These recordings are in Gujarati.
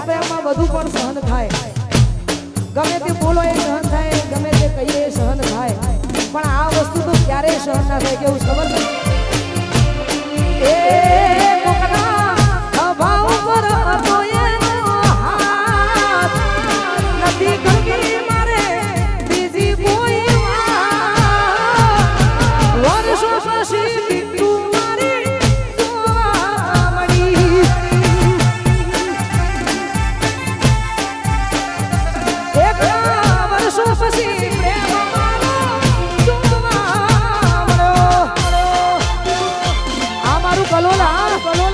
પ્રેમમાં બધું પણ સહન થાય. ગમે તે બોલો એ સહન થાય, ગમે તે કહીએ એ સહન થાય. પણ આ વસ્તુ તો ક્યારેય સહન ના થાય, કેવું છે? એ મારું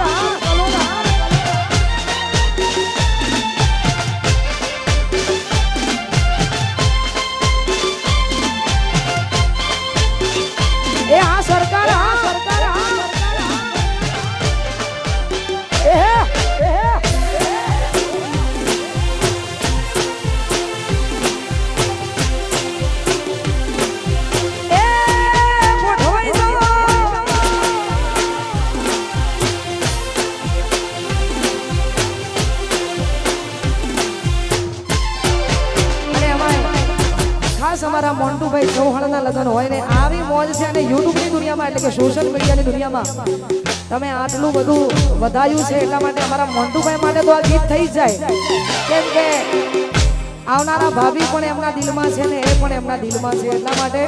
ખાસ અમારા મોન્ટુભાઈ ચૌહાણના લગ્ન હોય ને આવી મોજ છે અને યુટ્યુબની દુનિયામાં, એટલે કે સોશિયલ મીડિયાની દુનિયામાં, તમે આટલું બધું વધાયું છે એટલા માટે અમારા મોન્ટુભાઈ માટે તો આ ગીત થઈ જાય. કેમ કે આવનારા ભાભી પણ એમના દિલમાં છે ને એ પણ એમના દિલમાં છે એટલા માટે.